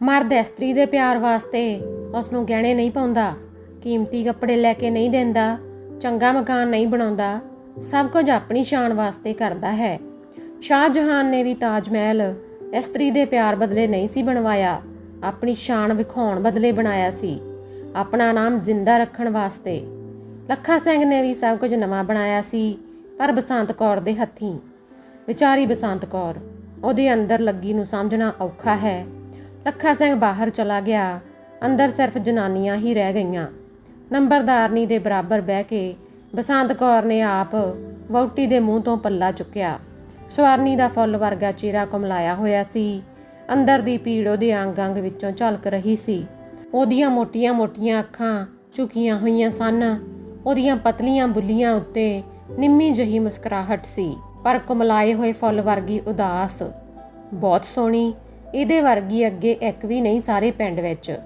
ਮਰਦ ਇਸਤਰੀ ਦੇ ਪਿਆਰ ਵਾਸਤੇ ਉਸ ਨੂੰ ਗਹਿਣੇ ਨਹੀਂ ਪਾਉਂਦਾ, ਕੀਮਤੀ ਕੱਪੜੇ ਲੈ ਕੇ ਨਹੀਂ ਦਿੰਦਾ, ਚੰਗਾ ਮਕਾਨ ਨਹੀਂ ਬਣਾਉਂਦਾ, ਸਭ ਕੁਝ ਆਪਣੀ ਸ਼ਾਨ ਵਾਸਤੇ ਕਰਦਾ ਹੈ। ਸ਼ਾਹ ਜਹਾਨ ਨੇ ਵੀ ਤਾਜ ਮਹਿਲ ਇਸਤਰੀ ਦੇ ਪਿਆਰ ਬਦਲੇ ਨਹੀਂ ਸੀ ਬਣਵਾਇਆ, ਆਪਣੀ ਸ਼ਾਨ ਵਿਖਾਉਣ ਬਦਲੇ ਬਣਾਇਆ ਸੀ, ਆਪਣਾ ਨਾਮ ਜ਼ਿੰਦਾ ਰੱਖਣ ਵਾਸਤੇ। ਲੱਖਾ ਸਿੰਘ ਨੇ ਵੀ ਸਭ ਕੁਝ ਨਵਾਂ ਬਣਾਇਆ ਸੀ, ਪਰ ਬਸੰਤ ਕੌਰ ਦੇ ਹੱਥੀਂ। ਵਿਚਾਰੀ ਬਸੰਤ ਕੌਰ, ਉਹਦੇ ਅੰਦਰ ਲੱਗੀ ਨੂੰ ਸਮਝਣਾ ਔਖਾ ਹੈ। ਲੱਖਾ ਸਿੰਘ ਬਾਹਰ ਚਲਾ ਗਿਆ। ਅੰਦਰ ਸਿਰਫ ਜਨਾਨੀਆਂ ਹੀ ਰਹਿ ਗਈਆਂ। ਨੰਬਰਦਾਰਨੀ ਦੇ ਬਰਾਬਰ ਬਹਿ ਕੇ ਬਸੰਤ ਕੌਰ ਨੇ ਆਪ ਵਹੁਟੀ ਦੇ ਮੂੰਹ ਤੋਂ ਪੱਲਾ ਚੁੱਕਿਆ। ਸਵਰਨੀ ਦਾ ਫੁੱਲ ਵਰਗਾ ਚਿਹਰਾ ਕੁਮਲਾਇਆ ਹੋਇਆ ਸੀ। ਅੰਦਰ ਦੀ ਪੀੜ ਉਹਦੇ ਅੰਗ-ਅੰਗ ਵਿੱਚੋਂ ਝਲਕ ਰਹੀ ਸੀ। ਉਹਦੀਆਂ ਮੋਟੀਆਂ-ਮੋਟੀਆਂ ਅੱਖਾਂ ਝੁਕੀਆਂ ਹੋਈਆਂ ਸਨ। ਉਹਦੀਆਂ ਪਤਲੀਆਂ ਬੁੱਲੀਆਂ ਉੱਤੇ ਨਿੰਮੀ ਜਹੀ ਮੁਸਕਰਾਹਟ ਸੀ। ਪਰ ਕੁਮਲਾਏ ਹੋਏ ਫੁੱਲ ਵਰਗੀ ਉਦਾਸ, ਬਹੁਤ ਸੋਹਣੀ ਇਹਦੇ ਵਰਗੀ ਅੱਗੇ ਇੱਕ ਵੀ ਨਹੀਂ ਸਾਰੇ ਪਿੰਡ ਵਿੱਚ।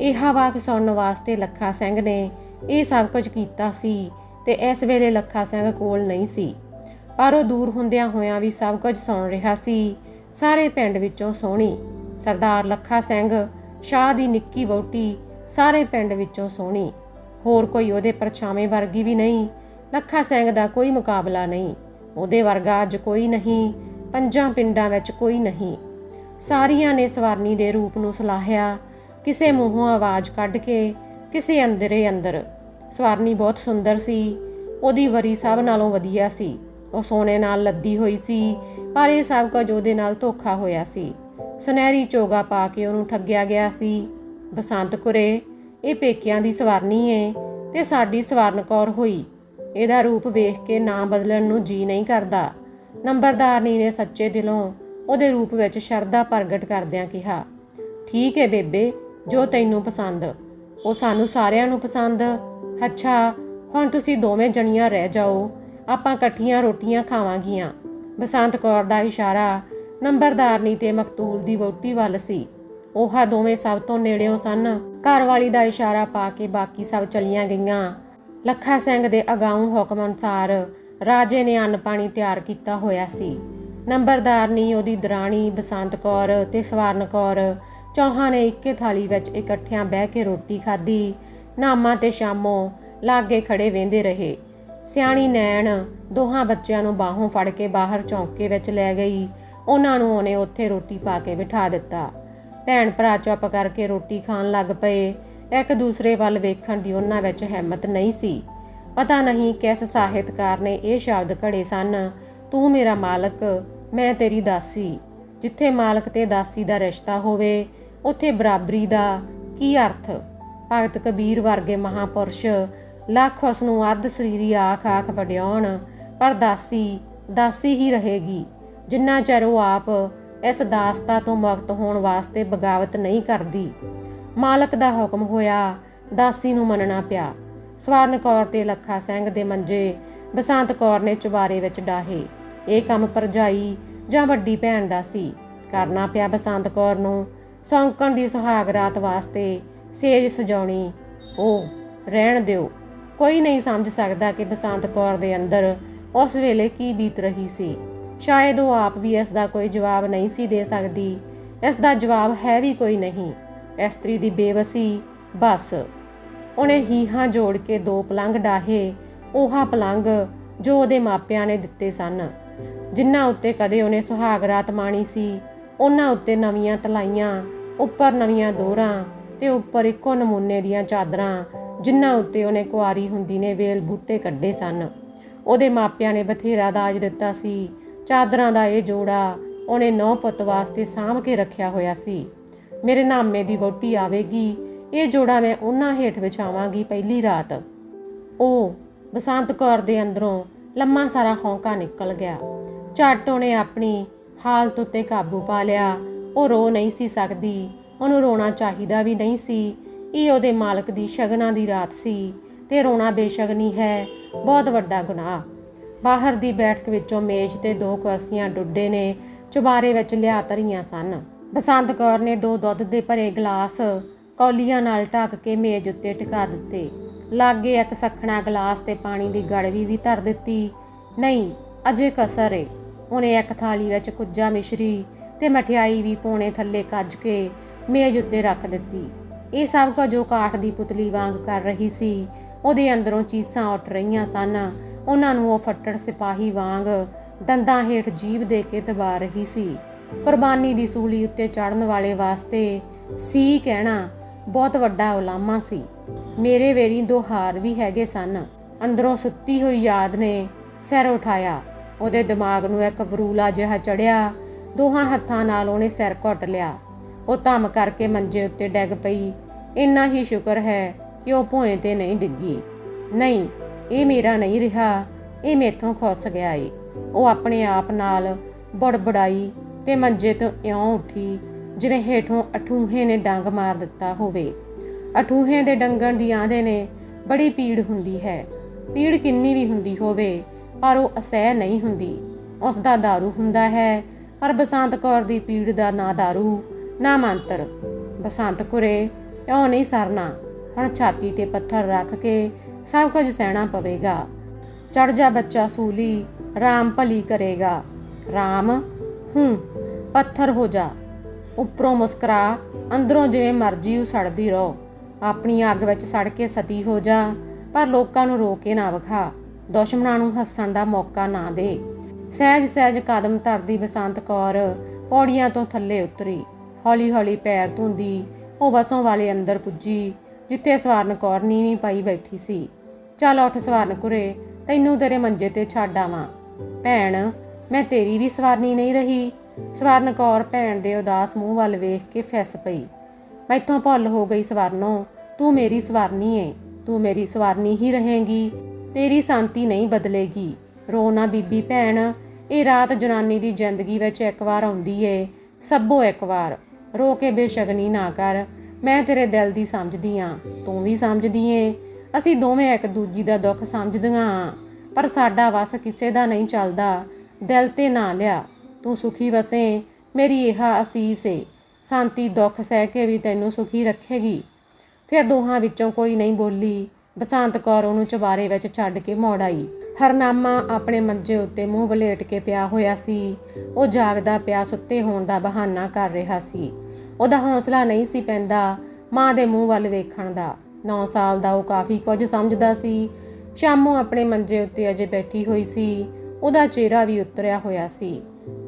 ਇਹ ਹਵਾ ਸੁਣਨ ਵਾਸਤੇ ਲੱਖਾ ਸਿੰਘ ਨੇ ਇਹ ਸਭ ਕੁਝ ਕੀਤਾ ਸੀ ਤੇ ਇਸ ਵੇਲੇ ਲੱਖਾ ਸਿੰਘ ਕੋਲ ਨਹੀਂ ਸੀ। ਪਰ ਉਹ ਦੂਰ ਹੁੰਦਿਆਂ ਹੋਇਆਂ ਵੀ ਸਭ ਕੁਝ ਸੁਣ ਰਿਹਾ ਸੀ। ਸਾਰੇ ਪਿੰਡ ਵਿੱਚੋਂ ਸੋਹਣੀ, ਸਰਦਾਰ ਲੱਖਾ ਸਿੰਘ, ਸ਼ਾਹ ਦੀ ਨਿੱਕੀ ਵਹੁਟੀ, ਸਾਰੇ ਪਿੰਡ ਵਿੱਚੋਂ ਸੋਹਣੀ। ਹੋਰ ਕੋਈ ਉਹਦੇ ਪਰਛਾਵੇਂ ਵਰਗੀ ਵੀ ਨਹੀਂ। ਲੱਖਾ ਸਿੰਘ ਦਾ ਕੋਈ ਮੁਕਾਬਲਾ ਨਹੀਂ। ਉਹਦੇ ਵਰਗਾ ਅੱਜ ਕੋਈ ਨਹੀਂ। ਪੰਜਾਂ ਪਿੰਡਾਂ ਵਿੱਚ ਕੋਈ ਨਹੀਂ। ਸਾਰੀਆਂ ਨੇ ਸਵਰਨੀ ਦੇ ਰੂਪ ਨੂੰ ਸਲਾਹਿਆ। ਕਿਸੇ ਮੂੰਹੋਂ ਆਵਾਜ਼ ਕੱਢ ਕੇ, ਕਿਸੇ ਅੰਦਰੇ ਅੰਦਰ। ਸਵਰਨੀ ਬਹੁਤ ਸੁੰਦਰ ਸੀ। ਉਹਦੀ ਵਰੀ ਸਭ ਨਾਲੋਂ ਵਧੀਆ ਸੀ। ਉਹ ਸੋਨੇ ਨਾਲ ਲੱਦੀ ਹੋਈ ਸੀ, ਪਰ ਇਹ ਸਭ ਕੁਝ ਉਹਦੇ ਨਾਲ ਧੋਖਾ ਹੋਇਆ ਸੀ। ਸੁਨਹਿਰੀ ਚੋਗਾ ਪਾ ਕੇ ਉਹਨੂੰ ਠੱਗਿਆ ਗਿਆ ਸੀ। ਬਸੰਤ ਕੁਰੇ ਇਹ ਪੇਕਿਆਂ ਦੀ ਸਵਰਨੀ ਏ ਤੇ ਸਾਡੀ ਸਵਰਨ ਕੌਰ ਹੋਈ। ਇਹਦਾ ਰੂਪ ਵੇਖ ਕੇ ਨਾਂ ਬਦਲਣ ਨੂੰ ਜੀ ਨਹੀਂ ਕਰਦਾ। ਨੰਬਰਦਾਰਨੀ ਨੇ ਸੱਚੇ ਦਿਲੋਂ ਉਹਦੇ ਰੂਪ ਵਿੱਚ ਸ਼ਰਧਾ ਪ੍ਰਗਟ ਕਰਦਿਆਂ ਕਿਹਾ, ਠੀਕ ਹੈ ਬੇਬੇ, ਜੋ ਤੈਨੂੰ ਪਸੰਦ, ਉਹ ਸਾਨੂੰ ਸਾਰਿਆਂ ਨੂੰ ਪਸੰਦ। ਅੱਛਾ, ਹੁਣ ਤੁਸੀਂ ਦੋਵੇਂ ਜਣੀਆਂ ਰਹਿ ਜਾਓ, ਆਪਾਂ ਇਕੱਠੀਆਂ ਰੋਟੀਆਂ ਖਾਵਾਂਗੀਆਂ। ਬਸੰਤ ਕੌਰ ਦਾ ਇਸ਼ਾਰਾ ਨੰਬਰਦਾਰਨੀ ਤੇ ਮਕਤੂਲ ਦੀ ਵਹੁਟੀ ਵੱਲ ਸੀ। ਉਹਹਾ ਦੋਵੇਂ ਸਭ ਤੋਂ ਨੇੜਿਓਂ ਸਨ। ਘਰ ਵਾਲੀ ਦਾ ਇਸ਼ਾਰਾ ਪਾ ਕੇ ਬਾਕੀ ਸਭ ਚਲੀਆਂ ਗਈਆਂ। ਲੱਖਾ ਸਿੰਘ ਦੇ ਅਗਾਊਂ ਹੁਕਮ ਅਨੁਸਾਰ ਰਾਜੇ ਨੇ ਅੰਨ ਪਾਣੀ ਤਿਆਰ ਕੀਤਾ ਹੋਇਆ ਸੀ। ਨੰਬਰਦਾਰਨੀ ਉਹਦੀ ਦਰਾਣੀ ਬਸੰਤ ਕੌਰ ਤੇ ਸਵਰਨ ਕੌਰ ਚੌਹਾਂ ਨੇ ਇੱਕੇ ਥਾਲੀ ਵਿੱਚ ਇਕੱਠਿਆਂ ਬਹਿ ਕੇ ਰੋਟੀ ਖਾਧੀ। ਨਾਮਾ ਤੇ ਸ਼ਾਮੋ ਲਾਗੇ ਖੜੇ ਵੇਂਦੇ ਰਹੇ। ਸਿਆਣੀ ਨੈਣ ਦੋਹਾਂ ਬੱਚਿਆਂ ਨੂੰ ਬਾਹੋਂ ਫੜ ਕੇ ਬਾਹਰ ਚੌਂਕੇ ਵਿੱਚ ਲੈ ਗਈ। ਉਹਨਾਂ ਨੂੰ ਉਹਨੇ ਉੱਥੇ ਰੋਟੀ ਪਾ ਕੇ ਬਿਠਾ ਦਿੱਤਾ। ਭੈਣ ਭਰਾ ਚੁੱਪ ਕਰਕੇ ਰੋਟੀ ਖਾਣ ਲੱਗ ਪਏ। ਇੱਕ ਦੂਸਰੇ ਵੱਲ ਵੇਖਣ ਦੀ ਉਹਨਾਂ ਵਿੱਚ ਹਿੰਮਤ ਨਹੀਂ ਸੀ। ਪਤਾ ਨਹੀਂ ਕਿਸ ਸਾਹਿਤਕਾਰ ਨੇ ਇਹ ਸ਼ਬਦ ਘੜੇ ਸਨ, ਤੂੰ ਮੇਰਾ ਮਾਲਕ ਮੈਂ ਤੇਰੀ ਦਾਸੀ, ਜਿੱਥੇ ਮਾਲਕ ਤੇ ਦਾਸੀ ਦਾ ਰਿਸ਼ਤਾ ਹੋਵੇ, ਉੱਥੇ ਬਰਾਬਰੀ ਦਾ ਕੀ ਅਰਥ? ਭਗਤ ਕਬੀਰ ਵਰਗੇ ਮਹਾਪੁਰਸ਼ ਲੱਖ ਉਸ ਨੂੰ ਅਰਧ ਸਰੀਰੀ ਆਖ ਆਖ ਵਡਿਆਉਣ, ਪਰ ਦਾਸੀ ਦਾਸੀ ਹੀ ਰਹੇਗੀ। ਜਿੰਨਾ ਚਿਰ ਉਹ ਆਪ ਇਸ ਦਾਸਤਾ ਤੋਂ ਮੁਕਤ ਹੋਣ ਵਾਸਤੇ ਬਗਾਵਤ ਨਹੀਂ ਕਰਦੀ। ਮਾਲਕ ਦਾ ਹੁਕਮ ਹੋਇਆ, ਦਾਸੀ ਨੂੰ ਮੰਨਣਾ ਪਿਆ। ਸਵਰਨ ਕੌਰ ਤੇ ਲੱਖਾ ਸਿੰਘ ਦੇ ਮੰਜੇ ਬਸੰਤ ਕੌਰ ਨੇ ਚੁਬਾਰੇ ਵਿੱਚ ਡਾਹੇ। ਇਹ ਕੰਮ ਪਰਜਾਈ ਜਾਂ ਵੱਡੀ ਭੈਣ ਦਾ ਸੀ। ਕਰਨਾ ਪਿਆ ਬਸੰਤ ਕੌਰ ਨੂੰ। ਸੌਂਕਣ ਦੀ ਸੁਹਾਗ ਰਾਤ ਵਾਸਤੇ ਸੇਜ ਸਜਾਉਣੀ। ਉਹ ਰਹਿਣ ਦਿਓ। ਕੋਈ ਨਹੀਂ ਸਮਝ ਸਕਦਾ ਕਿ ਬਸੰਤ ਕੌਰ ਦੇ ਅੰਦਰ ਉਸ ਵੇਲੇ ਕੀ ਬੀਤ ਰਹੀ ਸੀ। ਸ਼ਾਇਦ ਉਹ ਆਪ ਵੀ ਇਸ ਦਾ ਕੋਈ ਜਵਾਬ ਨਹੀਂ ਸੀ ਦੇ ਸਕਦੀ। ਇਸ ਦਾ ਜਵਾਬ ਹੈ ਵੀ ਕੋਈ ਨਹੀਂ। ਇਸਤਰੀ ਦੀ ਬੇਵਸੀ, ਬਸ। ਉਹਨੇ ਹੀਹਾਂ ਜੋੜ ਕੇ ਦੋ ਪਲੰਘ ਡਾਹੇ। ਉਹਾ ਪਲੰਗ ਜੋ ਉਹਦੇ ਮਾਪਿਆਂ ਨੇ ਦਿੱਤੇ ਸਨ। ਜਿਨ੍ਹਾਂ ਉੱਤੇ ਕਦੇ ਉਹਨੇ ਸੁਹਾਗ ਰਾਤ ਮਾਣੀ ਸੀ, ਉਹਨਾਂ ਉੱਤੇ ਨਵੀਆਂ ਤਲਾਈਆਂ, ਉੱਪਰ ਨਵੀਆਂ ਦੋਹਰਾਂ ਤੇ ਉੱਪਰ ਇੱਕੋ ਨਮੂਨੇ ਦੀਆਂ ਚਾਦਰਾਂ, ਜਿਨ੍ਹਾਂ ਉੱਤੇ ਉਹਨੇ ਕੁਆਰੀ ਹੁੰਦੀ ਨੇ ਵੇਲ ਬੂਟੇ ਕੱਢੇ ਸਨ। ਉਹਦੇ ਮਾਪਿਆਂ ਨੇ ਬਥੇਰਾ ਦਾਜ ਦਿੱਤਾ ਸੀ। ਚਾਦਰਾਂ ਦਾ ਇਹ ਜੋੜਾ ਉਹਨੇ ਨੌ ਪੁੱਤ ਵਾਸਤੇ ਸਾਂਭ ਕੇ ਰੱਖਿਆ ਹੋਇਆ ਸੀ। ਮੇਰੇ ਨਾਮੇ ਦੀ ਵੋਟੀ ਆਵੇਗੀ, ਇਹ ਜੋੜਾ ਮੈਂ ਉਹਨਾਂ ਹੇਠ ਵਿਛਾਵਾਂਗੀ ਪਹਿਲੀ ਰਾਤ। ਉਹ ਬਸੰਤ ਕੌਰ ਦੇ ਅੰਦਰੋਂ ਲੰਮਾ ਸਾਰਾ ਹੌਂਕਾ ਨਿਕਲ ਗਿਆ। ਝੱਟ ਉਹਨੇ ਆਪਣੀ ਹਾਲਤ ਉੱਤੇ ਕਾਬੂ ਪਾ ਲਿਆ। ਉਹ ਰੋ ਨਹੀਂ ਸੀ ਸਕਦੀ। ਉਹਨੂੰ ਰੋਣਾ ਚਾਹੀਦਾ ਵੀ ਨਹੀਂ ਸੀ। ਇਹ ਉਹਦੇ ਮਾਲਕ ਦੀ ਸ਼ਗਨਾਂ ਦੀ ਰਾਤ ਸੀ ਤੇ ਰੋਣਾ ਬੇਸ਼ਗਨੀ ਹੈ, ਬਹੁਤ ਵੱਡਾ ਗੁਨਾਹ। ਬਾਹਰ ਦੀ ਬੈਠਕ ਵਿੱਚੋਂ ਮੇਜ਼ ਤੇ ਦੋ ਕੁਰਸੀਆਂ ਡੁੱਡੇ ਨੇ, ਚੁਬਾਰੇ ਵਿੱਚ ਲਿਆ ਧਰੀਆਂ ਸਨ। ਬਸੰਤ ਕੌਰ ਨੇ ਦੋ ਦੁੱਧ ਦੇ ਭਰੇ ਗਲਾਸ ਕੌਲੀਆਂ ਨਾਲ ਢੱਕ ਕੇ ਮੇਜ਼ ਉੱਤੇ ਟਿਕਾ ਦਿੱਤੇ। ਲਾਗੇ ਇੱਕ ਸਖਣਾ ਗਲਾਸ ਤੇ ਪਾਣੀ ਦੀ ਗੜਵੀ ਵੀ ਧਰ ਦਿੱਤੀ। ਨਹੀਂ, ਅਜੇ ਕਸਰ ਏ। ਉਹਨੇ ਇੱਕ ਥਾਲੀ ਵਿੱਚ ਕੁੱਜਾ ਮਿਸ਼ਰੀ ਤੇ ਮਠਿਆਈ ਵੀ ਪੋਣੇ ਥੱਲੇ ਕੱਜ ਕੇ ਮੇਜ਼ ਉੱਤੇ ਰੱਖ ਦਿੱਤੀ। ਇਹ ਸਭ ਕੁਝ ਜੋ ਕਾਠ ਦੀ ਪੁਤਲੀ ਵਾਂਗ ਕਰ ਰਹੀ ਸੀ। ਉਹਦੇ ਅੰਦਰੋਂ ਚੀਸਾਂ ਉੱਠ ਰਹੀਆਂ ਸਨ। ਉਹਨਾਂ ਨੂੰ ਉਹ ਫੱਟੜ ਸਿਪਾਹੀ ਵਾਂਗ ਦੰਦਾਂ ਹੇਠ ਜੀਭ ਦੇ ਕੇ ਦਬਾ ਰਹੀ ਸੀ। ਕੁਰਬਾਨੀ ਦੀ ਸੂਲੀ ਉੱਤੇ ਚੜਨ ਵਾਲੇ ਵਾਸਤੇ ਸੀ ਕਹਿਣਾ ਬਹੁਤ ਵੱਡਾ ਉਲਾਮਾ ਸੀ। ਮੇਰੇ ਵੇਰੀ ਦੋ ਹਾਰ ਵੀ ਹੈਗੇ ਸਨ। ਅੰਦਰੋਂ ਸੁੱਤੀ ਹੋਈ ਯਾਦ ਨੇ ਸਿਰ ਉਠਾਇਆ। ਉਹਦੇ ਦਿਮਾਗ ਨੂੰ ਇੱਕ ਬਰੂਲਾ ਜਿਹਾ ਚੜਿਆ। ਦੋਹਾਂ ਹੱਥਾਂ ਨਾਲ ਉਹਨੇ ਸਿਰ ਘੁੱਟ ਲਿਆ। ਉਹ ਧਮ ਕਰਕੇ ਮੰਜੇ ਉੱਤੇ ਡਿੱਗ ਪਈ। ਇੰਨਾ ਹੀ ਸ਼ੁਕਰ ਹੈ ਕਿ ਉਹ ਭੋਏ ਤੇ ਨਹੀਂ ਡਿੱਗੀ। ਨਹੀਂ, ਇਹ ਮੇਰਾ ਨਹੀਂ ਰਿਹਾ। ਇਹ ਮੇਥੋਂ ਖੁੱਸ ਗਿਆ ਏ। ਉਹ ਆਪਣੇ ਆਪ ਨਾਲ ਬੜਬੜਾਈ ਤੇ ਮੰਜੇ ਤੋਂ ਇਉਂ ਉੱਠੀ ਜਿਵੇਂ ਹੇਠੋਂ ਅਠੂਹੇ ਨੇ ਡੰਗ ਮਾਰ ਦਿੱਤਾ ਹੋਵੇ ਅਠੂਹੇ ਦੇ ਡੰਗਣ ਦੀ ਆਂਦੇ ਨੇ ਬੜੀ ਪੀੜ ਹੁੰਦੀ ਹੈ ਪੀੜ ਕਿੰਨੀ ਵੀ ਹੁੰਦੀ ਹੋਵੇ ਪਰ ਉਹ ਅਸਹਿ ਨਹੀਂ ਹੁੰਦੀ ਉਸ ਦਾ दारू ਹੁੰਦਾ ਹੈ ਪਰ ਬਸੰਤ ਕੌਰ ਦੀ ਪੀੜ ਦਾ ਨਾ दारू ਨਾ ਮੰਤਰ ਬਸੰਤ ਕੁਰੇ ਇਉਂ ਨਹੀਂ ਸਰਨਾ ਹੁਣ ਛਾਤੀ ਤੇ ਪੱਥਰ ਰੱਖ ਕੇ ਸਭ ਕੁਝ ਸਹਿਣਾ ਪਵੇਗਾ ਚੜ ਜਾ ਬੱਚਾ ਸੂਲੀ ਰਾਮ ਭਲੀ ਕਰੇਗਾ ਰਾਮ ਹੂੰ ਪੱਥਰ ਹੋ ਜਾ ਉੱਪਰੋਂ ਮੁਸਕਰਾ, ਅੰਦਰੋਂ ਜਿਵੇਂ ਮਰਜ਼ੀ ਉਹ ਸੜਦੀ ਰਹੋ। ਆਪਣੀ ਅੱਗ ਵਿੱਚ ਸੜ ਕੇ ਸਤੀ ਹੋ ਜਾ, ਪਰ ਲੋਕਾਂ ਨੂੰ ਰੋ ਕੇ ਨਾ ਵਿਖਾ। ਦੁਸ਼ਮਣਾਂ ਨੂੰ ਹੱਸਣ ਦਾ ਮੌਕਾ ਨਾ ਦੇ। ਸਹਿਜ ਸਹਿਜ ਕਦਮ ਧਰਦੀ ਬਸੰਤ ਕੌਰ ਪੌੜੀਆਂ ਤੋਂ ਥੱਲੇ ਉਤਰੀ। ਹੌਲੀ ਹੌਲੀ ਪੈਰ ਧੁੰਦੀ, ਉਹ ਵਸੋਂ ਵਾਲੇ ਅੰਦਰ ਪੁੱਜੀ, ਜਿੱਥੇ ਸਵਰਨ ਕੌਰ ਨੀਵੀਂ ਪਾਈ ਬੈਠੀ ਸੀ। ਚੱਲ ਉੱਠ ਸਵਰਨ ਕੁਰੇ, ਤੈਨੂੰ ਤੇਰੇ ਮੰਜੇ ਤੇ ਛੱਡ ਆਵਾਂ। ਭੈਣ, ਮੈਂ ਤੇਰੀ ਵੀ ਸਵਾਰਨੀ ਨਹੀਂ ਰਹੀ। ਸਵਰਨ ਕੌਰ ਭੈਣ ਦੇ ਉਦਾਸ ਮੂੰਹ ਵੱਲ ਵੇਖ ਕੇ ਫਿੱਸ ਪਈ। ਮੈਥੋਂ ਭੁੱਲ ਹੋ ਗਈ ਸਵਰਨੋ, ਤੂੰ ਮੇਰੀ ਸਵਰਨੀ ਏ, ਤੂੰ ਮੇਰੀ ਸਵਰਨੀ ਹੀ ਰਹੇਂਗੀ, ਤੇਰੀ ਸ਼ਾਂਤੀ ਨਹੀਂ ਬਦਲੇਗੀ। ਰੋ ਨਾ ਬੀਬੀ ਭੈਣ, ਇਹ ਰਾਤ ਜਨਾਨੀ ਦੀ ਜ਼ਿੰਦਗੀ ਵਿੱਚ ਇੱਕ ਵਾਰ ਆਉਂਦੀ ਏ, ਸਭੋ ਇੱਕ ਵਾਰ। ਰੋ ਕੇ ਬੇਸ਼ਗਨੀ ਨਾ ਕਰ, ਮੈਂ ਤੇਰੇ ਦਿਲ ਦੀ ਸਮਝਦੀ ਆਂ, ਤੂੰ ਵੀ ਸਮਝਦੀ ਏ। ਅਸੀਂ ਦੋਵੇਂ ਇੱਕ ਦੂਜੀ ਦਾ ਦੁੱਖ ਸਮਝਦੀਆਂ ਆਂ, ਪਰ ਸਾਡਾ ਵਸ ਕਿਸੇ ਦਾ ਨਹੀਂ ਚੱਲਦਾ। ਦਿਲ ਤੇ ਨਾ ਲਿਆ ਤੂੰ ਸੁਖੀ ਵਸੇ, ਮੇਰੀ ਇਹ ਅਸੀਸ ਏ। ਸ਼ਾਂਤੀ, ਦੁੱਖ ਸਹਿ ਕੇ ਵੀ ਤੈਨੂੰ ਸੁਖੀ ਰੱਖੇਗੀ। ਫਿਰ ਦੋਹਾਂ ਵਿੱਚੋਂ ਕੋਈ ਨਹੀਂ ਬੋਲੀ, ਬਸੰਤ ਕੌਰ ਉਹਨੂੰ ਚੁਬਾਰੇ ਵਿੱਚ ਛੱਡ ਕੇ ਮੋੜ ਆਈ। ਹਰਨਾਮਾ ਆਪਣੇ ਮੰਜੇ ਉੱਤੇ ਮੂੰਹ ਵਲੇਟ ਕੇ ਪਿਆ ਹੋਇਆ ਸੀ। ਉਹ ਜਾਗਦਾ ਪਿਆ ਸੁੱਤੇ ਹੋਣ ਦਾ ਬਹਾਨਾ ਕਰ ਰਿਹਾ ਸੀ। ਉਹਦਾ ਹੌਸਲਾ ਨਹੀਂ ਸੀ ਪੈਂਦਾ ਮਾਂ ਦੇ ਮੂੰਹ ਵੱਲ ਵੇਖਣ ਦਾ। 9 ਸਾਲ ਦਾ ਉਹ ਕਾਫੀ ਕੁਝ ਸਮਝਦਾ ਸੀ। ਸ਼ਾਮੋਂ ਆਪਣੇ ਮੰਜੇ ਉੱਤੇ ਅਜੇ ਬੈਠੀ ਹੋਈ ਸੀ। ਉਹਦਾ ਚਿਹਰਾ ਵੀ ਉਤਰਿਆ ਹੋਇਆ ਸੀ।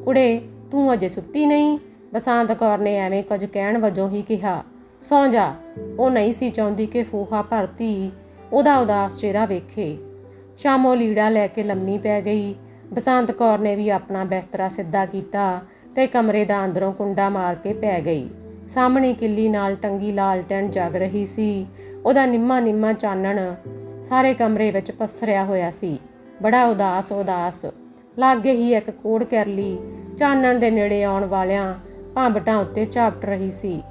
ਕੁੜੇ, ਤੂੰ ਅਜੇ ਸੁੱਤੀ ਨਹੀਂ? ਬਸੰਤ ਕੌਰ ਨੇ ਐਵੇਂ ਕੁਝ ਕਹਿਣ ਵਜੋਂ ਹੀ ਕਿਹਾ, ਸੌਂ ਜਾ। ਉਹ ਨਹੀਂ ਸੀ ਚਾਹੁੰਦੀ ਕਿ ਫੂਹਾ ਭਰਤੀ ਉਹਦਾ ਉਦਾਸ ਚਿਹਰਾ ਵੇਖੇ। ਸ਼ਾਮੋ ਲੀੜਾ ਲੈ ਕੇ ਲੰਮੀ ਪੈ ਗਈ। ਬਸੰਤ ਕੌਰ ਨੇ ਵੀ ਆਪਣਾ ਬਿਸਤਰਾ ਸਿੱਧਾ ਕੀਤਾ ਤੇ ਕਮਰੇ ਦਾ ਅੰਦਰੋਂ ਕੁੰਡਾ ਮਾਰ ਕੇ ਪੈ ਗਈ। ਸਾਹਮਣੇ ਕਿੱਲੀ ਨਾਲ ਟੰਗੀ ਲਾਲਟੈਨ ਜਗ ਰਹੀ ਸੀ। ਉਹਦਾ ਨਿੰਮਾ ਨਿੰਮਾ ਚਾਨਣ ਸਾਰੇ ਕਮਰੇ ਵਿੱਚ ਪਸਰਿਆ ਹੋਇਆ ਸੀ। ਬੜਾ ਉਦਾਸ ਉਦਾਸ ਲਾਗੇ ਹੀ ਇੱਕ ਕੋੜ ਕਰਲੀ ਚਾਨਣ ਦੇ ਨੇੜੇ ਆਉਣ ਵਾਲਿਆਂ ਭਾਂਬਟਾਂ ਉੱਤੇ ਝਾਪਟ ਰਹੀ ਸੀ।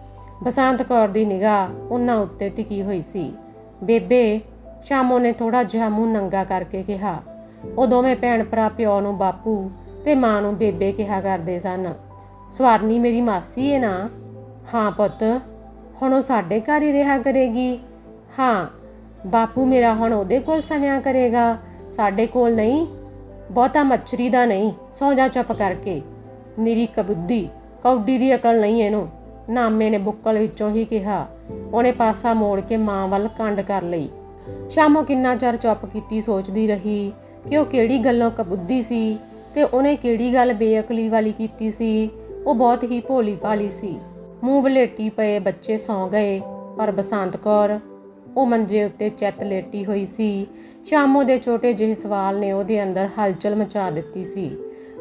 ਬਸੰਤ ਕੌਰ ਦੀ ਨਿਗਾਹ ਉਹਨਾਂ ਉੱਤੇ ਟਿਕੀ ਹੋਈ ਸੀ। ਬੇਬੇ, ਸ਼ਾਮੋ ਨੇ ਥੋੜਾ ਜਿਹਾ ਮੂੰਹ ਨੰਗਾ ਕਰਕੇ ਕਿਹਾ, ਉਹ ਦੋਵੇਂ ਭੈਣ ਭਰਾ, ਪਿਓ ਨੂੰ ਬਾਪੂ ਤੇ ਮਾਂ ਨੂੰ ਬੇਬੇ ਕਿਹਾ ਕਰਦੇ ਸਨ। ਸਵਾਰਨੀ ਮੇਰੀ ਮਾਸੀ ਹੈ ਨਾ? ਹਾਂ ਪੁੱਤ, ਹੁਣ ਉਹ ਸਾਡੇ ਘਰ ਹੀ ਰਿਹਾ ਕਰੇਗੀ। ਹਾਂ, ਬਾਪੂ ਮੇਰਾ ਹੁਣ ਉਹਦੇ ਕੋਲ ਸਵਿਆਂ ਕਰੇਗਾ। ਸਾਡੇ ਕੋਲ ਨਹੀਂ ਬਹੁਤਾ ਮੱਛਰੀ ਦਾ ਨਹੀਂ ਸੌਂ ਜਾ ਚੁੱਪ ਕਰਕੇ। ਨਿਰੀ ਕਬੁੱਦੀ ਕੌਡੀ ਦੀ ਅਕਲ ਨਹੀਂ ਇਹਨੂੰ। ਨਾਮੇ ਨੇ ਬੁੱਕਲ ਵਿੱਚੋਂ ਹੀ ਕਿਹਾ, ਉਹਨੇ ਪਾਸਾ ਮੋੜ ਕੇ ਮਾਂ ਵੱਲ ਕੰਡ ਕਰ ਲਈ। ਸ਼ਾਮੋ ਕਿੰਨਾ ਚਿਰ ਚੁੱਪ ਕੀਤੀ ਸੋਚਦੀ ਰਹੀ ਕਿ ਉਹ ਕਿਹੜੀ ਗੱਲੋਂ ਕਬੁੱਦੀ ਸੀ ਤੇ ਉਹਨੇ ਕਿਹੜੀ ਗੱਲ ਬੇਅਕਲੀ ਵਾਲੀ ਕੀਤੀ ਸੀ। ਉਹ ਬਹੁਤ ਹੀ ਭੋਲੀ ਭਾਲੀ ਸੀ। ਮੂੰਹ ਬਲੇਟੀ ਪਏ ਬੱਚੇ ਸੌਂ ਗਏ, ਪਰ ਬਸੰਤ ਕੌਰ ਉਹ ਮੰਜੇ ਉੱਤੇ ਚੈਤ ਲੇਟੀ ਹੋਈ ਸੀ। ਸ਼ਾਮੋ ਦੇ ਛੋਟੇ ਜਿਹੇ ਸਵਾਲ ਨੇ ਉਹਦੇ ਅੰਦਰ ਹਲਚਲ ਮਚਾ ਦਿੱਤੀ ਸੀ।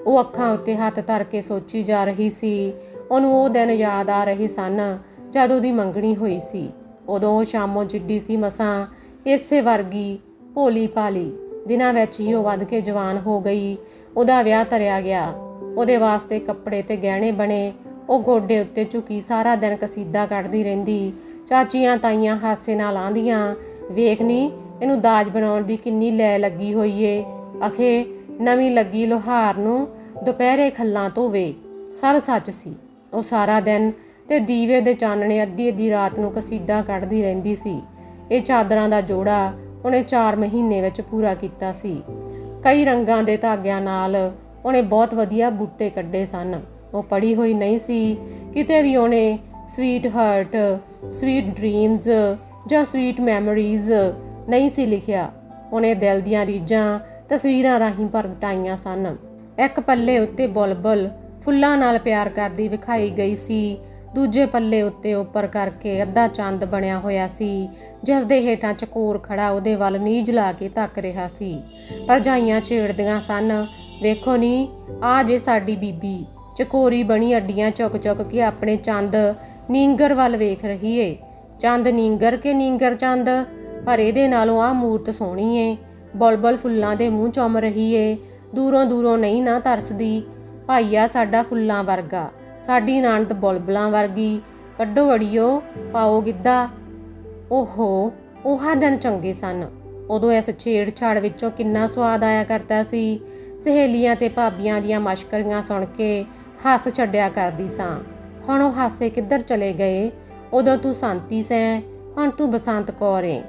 ਉਹ ਅੱਖਾਂ ਉੱਤੇ ਹੱਥ ਧਰ ਕੇ ਸੋਚੀ ਜਾ ਰਹੀ ਸੀ। ਉਹਨੂੰ ਉਹ ਦਿਨ ਯਾਦ ਆ ਰਹੇ ਸਨ ਜਦ ਉਹਦੀ ਮੰਗਣੀ ਹੋਈ ਸੀ। ਉਦੋਂ ਉਹ ਸ਼ਾਮੋ ਜਿੱਡੀ ਸੀ ਮਸਾਂ, ਇਸੇ ਵਰਗੀ ਭੋਲੀ ਭਾਲੀ ਦਿਨਾਂ ਵਿੱਚ ਹੀ ਉਹ ਵੱਧ ਕੇ ਜਵਾਨ ਹੋ ਗਈ। ਉਹਦਾ ਵਿਆਹ ਧਰਿਆ ਗਿਆ। ਉਹਦੇ ਵਾਸਤੇ ਕੱਪੜੇ ਤੇ ਗਹਿਣੇ ਬਣੇ। ਉਹ ਗੋਡੇ ਉੱਤੇ ਝੁਕੀ ਸਾਰਾ ਦਿਨ ਕਸੀਦਾ ਕੱਢਦੀ ਰਹਿੰਦੀ। ਚਾਚੀਆਂ ਤਾਈਆਂ ਹਾਸੇ ਨਾਲ ਆਂਦੀਆਂ, ਵੇਖ ਨੀ, ਇਹਨੂੰ ਦਾਜ ਬਣਾਉਣ ਦੀ ਕਿੰਨੀ ਲੈ ਲੱਗੀ ਹੋਈ ਏ। ਅਖੇ, ਨਵੀਂ ਲੱਗੀ ਲੋਹਾਰ ਨੂੰ ਦੁਪਹਿਰੇ ਖੱਲਾਂ ਧੋਵੇ ਸਭ ਸੱਚ ਸੀ। ਉਹ ਸਾਰਾ ਦਿਨ ਤੇ ਦੀਵੇ ਦੇ ਚਾਨਣੇ ਅੱਧੀ ਅੱਧੀ ਰਾਤ ਨੂੰ ਕਸੀਦਾ ਕੱਢਦੀ ਰਹਿੰਦੀ ਸੀ। ਇਹ ਚਾਦਰਾਂ ਦਾ ਜੋੜਾ ਉਹਨੇ 4 ਮਹੀਨੇ ਵਿੱਚ ਪੂਰਾ ਕੀਤਾ ਸੀ। ਕਈ ਰੰਗਾਂ ਦੇ ਧਾਗਿਆਂ ਨਾਲ ਉਹਨੇ ਬਹੁਤ ਵਧੀਆ ਬੂਟੇ ਕੱਢੇ ਸਨ। ਉਹ ਪੜੀ ਹੋਈ ਨਹੀਂ ਸੀ। ਕਿਤੇ ਵੀ ਉਹਨੇ ਸਵੀਟ ਹਾਰਟ ਸਵੀਟ ਡ੍ਰੀਮਸ ਜਾਂ ਸਵੀਟ ਮੈਮੋਰੀਜ਼ ਨਹੀਂ ਸੀ ਲਿਖਿਆ। ਉਹਨੇ ਦਿਲ ਦੀਆਂ ਰੀਝਾਂ, ਤਸਵੀਰਾਂ ਰਾਹੀਂ ਪ੍ਰਗਟਾਈਆਂ ਸਨ। ਇੱਕ ਪੱਲੇ ਉੱਤੇ ਬੁਲਬੁਲ ਫੁੱਲਾਂ ਨਾਲ ਪਿਆਰ ਕਰਦੀ ਵਿਖਾਈ ਗਈ ਸੀ। ਦੂਜੇ ਪੱਲੇ ਉੱਤੇ ਉੱਪਰ ਕਰਕੇ ਅੱਧਾ ਚੰਦ ਬਣਿਆ ਹੋਇਆ ਸੀ, ਜਿਸ ਦੇ ਹੇਠਾਂ ਚਕੋਰ ਖੜਾ ਉਹਦੇ ਵੱਲ ਨੀਝ ਲਾ ਕੇ ਤੱਕ ਰਿਹਾ ਸੀ। ਭਰਜਾਈਆਂ ਛੇੜਦੀਆਂ ਸਨ, ਵੇਖੋ ਨੀ, ਆ ਜੇ ਸਾਡੀ ਬੀਬੀ। ਚਕੋਰੀ ਬਣੀ ਅੱਡੀਆਂ ਚੁੱਕ ਚੁੱਕ ਕੇ ਆਪਣੇ ਚੰਦ ਨੀਂਗਰ ਵੱਲ ਵੇਖ ਰਹੀ ਏ। ਚੰਦ ਨੀਂਗਰ ਕੇ ਨੀਂਗਰ ਚੰਦ, ਪਰ ਇਹਦੇ ਨਾਲੋਂ ਆ ਮੂਰਤ ਸੋਹਣੀ ਏ। ਬੁਲਬੁਲ ਫੁੱਲਾਂ ਦੇ ਮੂੰਹ ਚੁੰਮ ਰਹੀ ਏ। ਦੂਰੋਂ ਦੂਰੋਂ ਨਹੀਂ ਨਾ ਤਰਸਦੀ। ਭਾਈਆ ਸਾਡਾ ਫੁੱਲਾਂ ਵਰਗਾ। ਸਾਡੀ ਨਣਦ ਬੁਲਬੁਲਾਂ ਵਰਗੀ। ਕੱਢੋ ਅੜੀਓ, ਪਾਓ ਗਿੱਧਾ। ਓਹੋ ਉਹ ਦਿਨ ਚੰਗੇ ਸਨ। ਉਦੋਂ ਇਸ ਛੇੜਛਾੜ ਵਿੱਚੋਂ ਕਿੰਨਾ ਸਵਾਦ ਆਇਆ ਕਰਦਾ ਸੀ। ਸਹੇਲੀਆਂ ਤੇ ਭਾਬੀਆਂ ਦੀਆਂ ਮਸ਼ਕਰੀਆਂ ਸੁਣ ਕੇ ਹੱਸ ਛੱਡਿਆ ਕਰਦੀ ਸਾਂ। ਹੁਣ ਉਹ ਹਾਸੇ ਕਿੱਧਰ ਚਲੇ ਗਏ? ਉਦੋਂ ਤੂੰ ਸੰਤੀ ਸੈਂ, ਹੁਣ ਤੂੰ ਬਸੰਤ ਕੌਰ ਏ।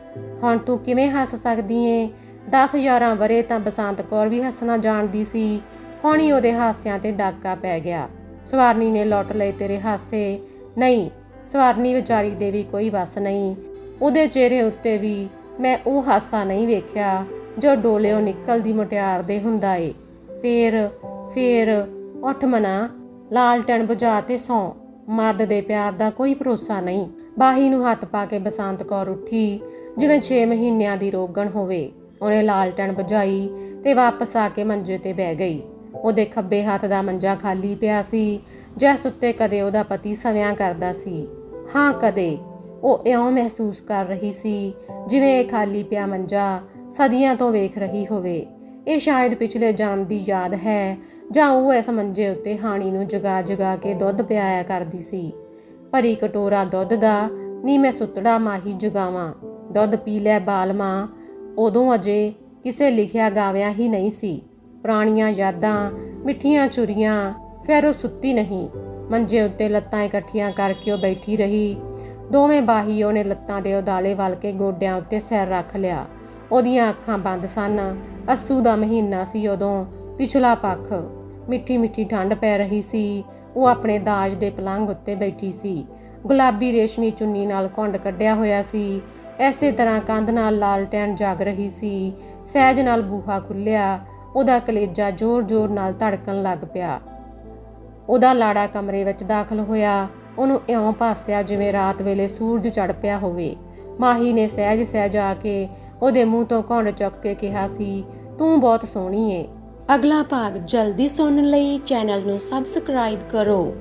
ਹੁਣ ਤੂੰ ਕਿਵੇਂ ਹੱਸ ਸਕਦੀ ਏ? 10 11 ਵਰੇ ਤਾਂ ਬਸੰਤ ਕੌਰ ਵੀ ਹੱਸਣਾ ਜਾਣਦੀ ਸੀ। ਹੁਣ ਹੀ ਉਹਦੇ ਹਾਸਿਆਂ ਤੇ ਡਾਕਾ ਪੈ ਗਿਆ। ਸਵਾਰਨੀ ਨੇ ਲੁੱਟ ਲਏ ਤੇਰੇ ਹਾਸੇ। ਨਹੀਂ, ਸਵਾਰਨੀ ਵਿਚਾਰੀ ਦੇ ਵੀ ਕੋਈ ਵਸ ਨਹੀਂ। ਉਹਦੇ ਚਿਹਰੇ ਉੱਤੇ ਵੀ ਮੈਂ ਉਹ ਹਾਸਾ ਨਹੀਂ ਵੇਖਿਆ ਜੋ ਡੋਲਿਓ ਨਿਕਲਦੀ ਮੁਟਿਆਰ ਦੇ ਹੁੰਦਾ ਏ। ਫੇਰ ਫੇਰ, ਉੱਠ ਮਨਾ। ਲਾਲਟਣ ਬੁਝਾ ਤੇ ਸੌਂ। ਮਰਦ ਦੇ ਪਿਆਰ ਦਾ ਕੋਈ ਭਰੋਸਾ ਨਹੀਂ। ਬਾਹੀ ਨੂੰ ਹੱਥ ਪਾ ਕੇ ਬਸੰਤ ਕੌਰ ਉੱਠੀ, ਜਿਵੇਂ 6 ਮਹੀਨਿਆਂ ਦੀ ਰੋਗਣ ਹੋਵੇ। ਉਹਨੇ ਲਾਲਟਨ ਬੁਝਾਈ ਤੇ ਵਾਪਸ ਆ ਕੇ ਮੰਜੇ ਤੇ ਬਹਿ ਗਈ। ਉਹਦੇ ਖੱਬੇ ਹੱਥ ਦਾ ਮੰਜਾ ਖਾਲੀ ਪਿਆ ਸੀ, ਜਿਸ ਉੱਤੇ ਕਦੇ ਉਹਦਾ ਪਤੀ ਸਵਿਆਂ ਕਰਦਾ ਸੀ। ਹਾਂ, ਕਦੇ। ਉਹ ਇਉਂ ਮਹਿਸੂਸ ਕਰ ਰਹੀ ਸੀ, ਜਿਵੇਂ ਇਹ ਖਾਲੀ ਪਿਆ ਮੰਜਾ ਸਦੀਆਂ ਤੋਂ ਵੇਖ ਰਹੀ ਹੋਵੇ। ਇਹ ਸ਼ਾਇਦ ਪਿਛਲੇ ਜਨਮ ਦੀ ਯਾਦ ਹੈ ਜਾਂ ਉਹ ਇਸ ਮੰਜੇ ਉੱਤੇ ਹਾਣੀ ਨੂੰ ਜਗਾ ਜਗਾ ਕੇ ਦੁੱਧ ਪਿਆਇਆ ਕਰਦੀ ਸੀ। ਭਰੀ ਕਟੋਰਾ ਦੁੱਧ ਦਾ, ਨੀ ਮੈਂ ਸੁੱਤੜਾ ਮਾਹੀ ਜਗਾਵਾਂ, ਦੁੱਧ ਪੀ ਲੈ ਬਾਲਮਾ ਉਦੋਂ ਅਜੇ ਕਿਸੇ ਲਿਖਿਆ ਗਾਵਿਆ ਹੀ ਨਹੀਂ ਸੀ। ਪੁਰਾਣੀਆਂ ਯਾਦਾਂ, ਮਿੱਠੀਆਂ ਚੁਰੀਆਂ, ਫਿਰ ਉਹ ਸੁੱਤੀ ਨਹੀਂ। ਮੰਜੇ ਉੱਤੇ ਲੱਤਾਂ ਇਕੱਠੀਆਂ ਕਰਕੇ ਉਹ ਬੈਠੀ ਰਹੀ। ਦੋਵੇਂ ਬਾਹੀ ਉਹਨੇ ਲੱਤਾਂ ਦੇ ਉਦਾਲੇ ਵੱਲ ਕੇ ਗੋਡਿਆਂ ਉੱਤੇ ਸਿਰ ਰੱਖ ਲਿਆ। ਉਹਦੀਆਂ ਅੱਖਾਂ ਬੰਦ ਸਨ। ਅਸੂ ਦਾ ਮਹੀਨਾ ਸੀ ਉਦੋਂ, ਪਿਛਲਾ ਪੱਖ। ਮਿੱਠੀ ਮਿੱਠੀ ਠੰਡ ਪੈ ਰਹੀ ਸੀ। ਉਹ ਆਪਣੇ ਦਾਜ ਦੇ ਪਲੰਘ ਉੱਤੇ ਬੈਠੀ ਸੀ। ਗੁਲਾਬੀ ਰੇਸ਼ਮੀ ਚੁੰਨੀ ਨਾਲ ਘੁੰਡ ਕੱਢਿਆ ਹੋਇਆ ਸੀ। ਐਸੇ ਤਰ੍ਹਾਂ ਕੰਧ ਨਾਲ ਲਾਲਟੈਨ ਜਾਗ ਰਹੀ ਸੀ। ਸਹਿਜ ਨਾਲ ਬੂਹਾ ਖੁੱਲਿਆ ਉਹਦਾ ਕਲੇਜਾ ਜ਼ੋਰ-ਜ਼ੋਰ ਨਾਲ ਧੜਕਣ ਲੱਗ ਪਿਆ। ਉਹਦਾ ਲਾੜਾ ਕਮਰੇ ਵਿੱਚ ਦਾਖਲ ਹੋਇਆ। ਉਹਨੂੰ ਇਉਂ ਭਾਸਿਆ ਜਿਵੇਂ ਰਾਤ ਵੇਲੇ ਸੂਰਜ ਚੜ ਪਿਆ ਹੋਵੇ। ਮਾਹੀ ਨੇ ਸਹਿਜ ਸਹਿਜ ਆ ਕੇ ਉਹਦੇ ਮੂੰਹ ਤੋਂ ਘੁੰਡ ਚੁੱਕ ਕੇ ਕਿਹਾ ਸੀ, ਤੂੰ ਬਹੁਤ ਸੋਹਣੀ ਏ। ਅਗਲਾ ਭਾਗ ਜਲਦੀ ਸੁਣਨ ਲਈ ਚੈਨਲ ਨੂੰ ਸਬਸਕ੍ਰਾਈਬ ਕਰੋ।